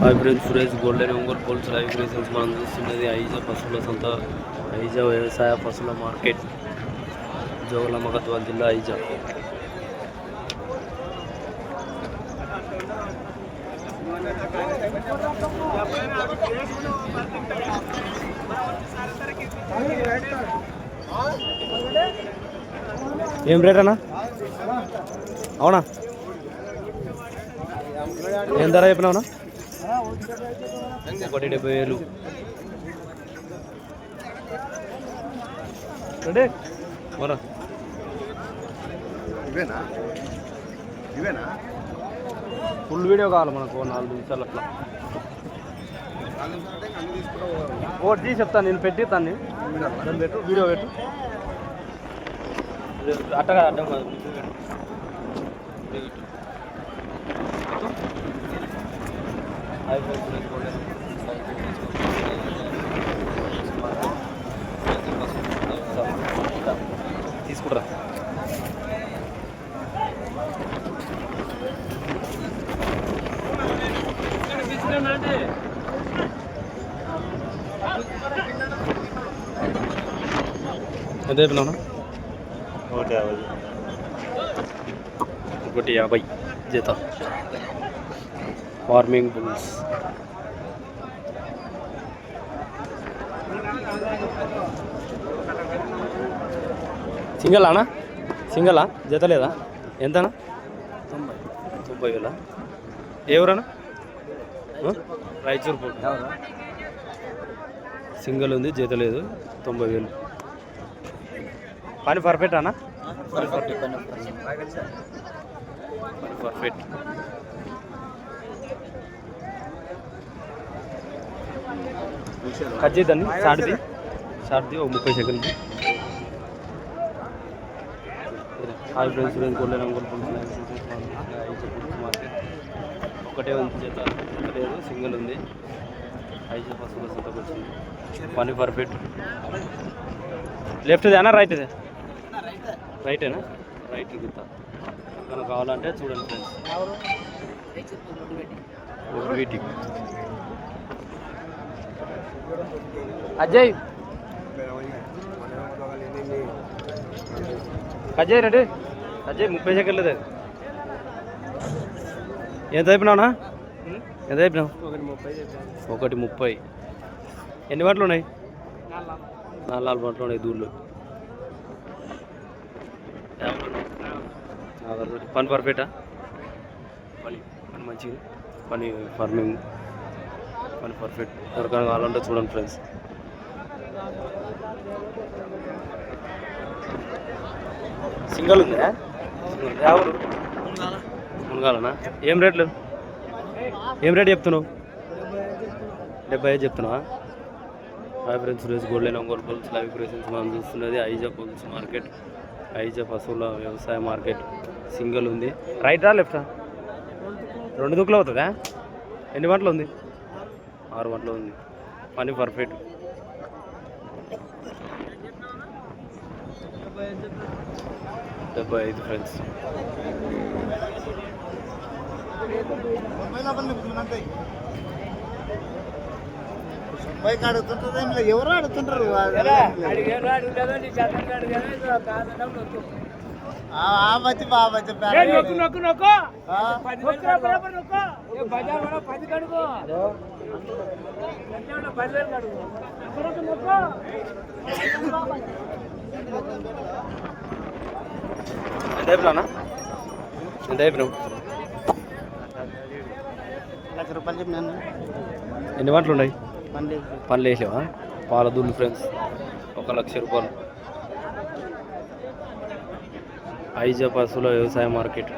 Hi friends Suresh golden Ongole bulls live creations మనం చూస్తున్నది. ఐజా పశువుల సంత ఐజా వ్యవసాయ పశువుల మార్కెట్ జోగులమ్మ గద్వాల జిల్లా ఐజా. ఏం రేట్ అన్నా? అవునా? ఏం ధర చెప్పినావునా ఒకటి డెబ్బై వేలు. రెడీ. మరా ఇవేనా? ఇవేనా? ఫుల్ వీడియో కావాలి మనకు నాలుగు నిమిషాలు అట్లా. ఓ తీసి చెప్తాను నేను పెట్టి దాన్ని దాన్ని పెట్టు వీడియో పెట్టు. అట్టగా అడ్డం కాదు వీడియో పెట్టు. వీడియో పెట్టు. హాయ్ ఫ్రెండ్స్, నేను గోల్డెన్. తీసుకుంటారా ఎంత చెప్పినావునా ఒకటి యాభై. ఒకటి యాభై. జత. Farming bulls. సింగల్ అనా? సింగలా? జత లేదా ఎంతనా? తొంభై. తొంభై వేల. ఎవరన్నా? రాయచూరు పూట సింగల్ ఉంది జత లేదు తొంభై వేలు. పని పర్ఫెక్ట్ అన్నా పని పర్ఫెక్ట్. పని పర్ఫెక్ట్. కట్ చేద్దాన్ని షార్ట్ది షార్ట్ది ఒక ముప్పై సెకండ్ది హాయ్ ఫ్రెండ్స్ అంగులు మార్కెట్ ఒకటే ఉంది చేత లేదు సింగిల్ ఉంది. ఐదు పశువుల సంతకు వచ్చింది. పని పర్ఫెక్ట్. లెఫ్ట్ది అనా రైట్దే? రైటేనా? రైట్ గిత్తా మనకు కావాలంటే చూడండి ఫ్రెండ్స్. ఒక వీటి. అజయ్. అజయ్ రెడీ? అజయ్ ముప్పై సెకండ్లు అది ఎంత అయిపోయినావునా ఎంత అయిపోయినావు ఒకటి ముప్పై ఒకటి ముప్పై. ఎన్ని బట్టలు ఉన్నాయి? నాలుగు నాలుగు. బట్టలు ఉన్నాయి దూళ్ళు. పని పర్ఫెక్టా పని పని మంచిది పని ఫార్మింగ్ పని పర్ఫెక్ట్ ఎవరికైనా కావాలంటే చూడండి ఫ్రెండ్స్ సింగల్ ఉందా? ఎవరు మునగాలనా? ఏం రేట్లు? ఏం రేట్ చెప్తున్నావు? డెబ్బై ఐదు చెప్తున్నావా? Hi friends Suresh golden Ongole bulls live creations మనం చూస్తున్నది ఐజా పుల్స్ మార్కెట్ ఐజా పశువుల వ్యవసాయ మార్కెట్ సింగిల్ ఉంది. రైటా లెఫ్టా రెండు దుక్కులు అవుతుందా? ఎన్ని గంటలు ఉంది? ఆరు గంటలు ఉంది. పని పర్ఫెక్ట్ డెబ్బై ఐదు ఫ్రెండ్స్ బైక్ అడుగుతుంటారు ఏం లేదు. ఎవరు అడుగుతుంటారు ఆ బచ్చి బా బచ్చి ఎంత అయిపోయినా ఎంత అయిపోయినావు లక్ష రూపాయలు చెప్పినాను ఎన్ని గంటలు ఉన్నాయి? పనులు వేసావా? పాల దూళ్ళు ఫ్రెండ్స్. ఒక లక్ష రూపాయలు. ఐజా వ్యవసాయ మార్కెట్.